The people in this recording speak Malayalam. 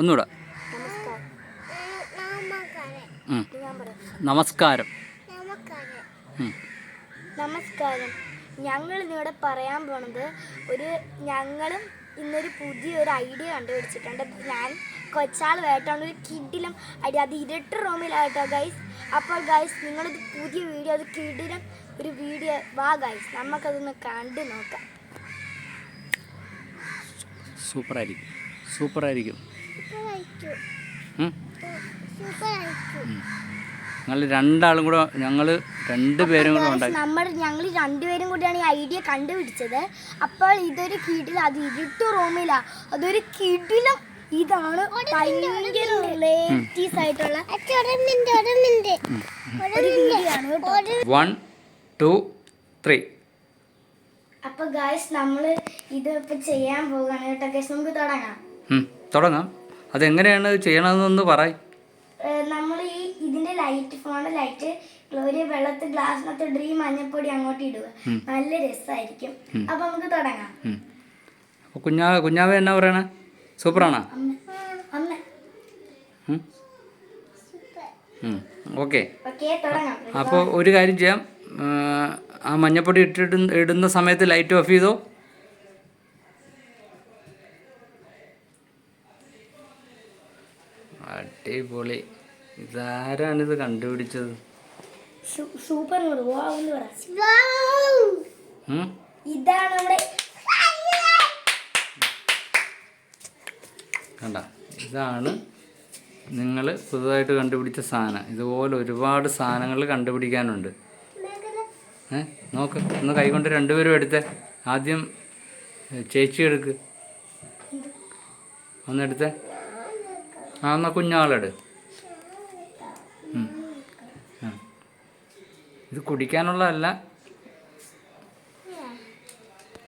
ഒന്നുകൂടെ. നമസ്കാരം. നമസ്കാരം. ഞങ്ങൾ ഇന്നിവിടെ പറയാൻ പോണത് ഒരു ഞങ്ങളും ഇന്നൊരു പുതിയൊരു ഐഡിയ കണ്ടുപിടിച്ചിട്ടുണ്ട്. ഞാൻ കൊച്ചാൾ വേട്ടാണ്ട് ഒരു കിഡിലും ഐഡിയ അത് ഇരട്ട് റൂമിലായിട്ടോ ഗൈസ് അപ്പോൾ ഗൈസ് നിങ്ങളിത് പുതിയ വീഡിയോ അത് കിഡിലും ഒരു വീഡിയോ വാ ഗൈസ് നമുക്കതൊന്ന് കണ്ടു നോക്കാം. സൂപ്പറായിരിക്കും. സൂപ്പറായിരിക്കും. ഞങ്ങൾ രണ്ടാളും കൂടെ ഞങ്ങൾ രണ്ട് പേരും കൂടെ ഉണ്ടായി നമ്മൾ ഞങ്ങൾ രണ്ടുപേരും കൂടിയാണ് ഈ ഐഡിയ കണ്ടുപിടിച്ചത്. അപ്പോൾ ഇതൊരു കിടില അത് ഇരുട്ട് റൂമില്ല അതൊരു കിടിലം ഇതാണ്. ഭയങ്കര റിലേറ്റീവ്സ് ആയിട്ടുള്ള ഒരു വൺ ടു ത്രീ അപ്പൊ ഗായ്സ് നമ്മൾ ഇത് ഇപ്പൊ ചെയ്യാൻ പോകാണ് കേട്ടോ. ഗൈസ് നമുക്ക് തുടങ്ങാം. തുടങ്ങാം. അതെങ്ങനെയാണ് ചെയ്യണമെന്നൊന്ന് പറ നമ്മൾ ഈ ഇതിന്റെ ലൈറ്റ് ഫോണിന്റെ ലൈറ്റ് ഒരു വെള്ളത്തിൽ ഗ്ലാസ്സിനകത്ത് ഡ്രീം മഞ്ഞപ്പൊടി അങ്ങോട്ട് ഇടുക. നല്ല രസമായിരിക്കും അപ്പൊ നമുക്ക് തുടങ്ങാം. കുഞ്ഞാ കുഞ്ഞാവ എന്നാ പറയണേ? സൂപ്പറാണോ? ഓക്കെ. അപ്പോൾ ഒരു കാര്യം ചെയ്യാം. ആ, ആ മഞ്ഞപ്പൊടി ഇട്ടിട്ട് ഇടുന്ന സമയത്ത് ലൈറ്റ് ഓഫ് ചെയ്തോ? അടിപൊളി. ഇതാരാണിത് കണ്ടുപിടിച്ചത്? സൂപ്പർ ഇതാണ് നമ്മുടെ കണ്ട ഇതാണ് നിങ്ങൾ പുതുതായിട്ട് കണ്ടുപിടിച്ച സാധനം. ഇതുപോലെ ഒരുപാട് സാധനങ്ങൾ കണ്ടുപിടിക്കാനുണ്ട്. ഏ നോക്ക് ഒന്ന് കൈകൊണ്ട് രണ്ടുപേരും എടുത്തേ. ആദ്യം ചേച്ചി എടുക്ക്. ഒന്ന് എടുത്തേ. ആ എന്നാ കുഞ്ഞാളെട്. ഇത് കുടിക്കാനുള്ളതല്ല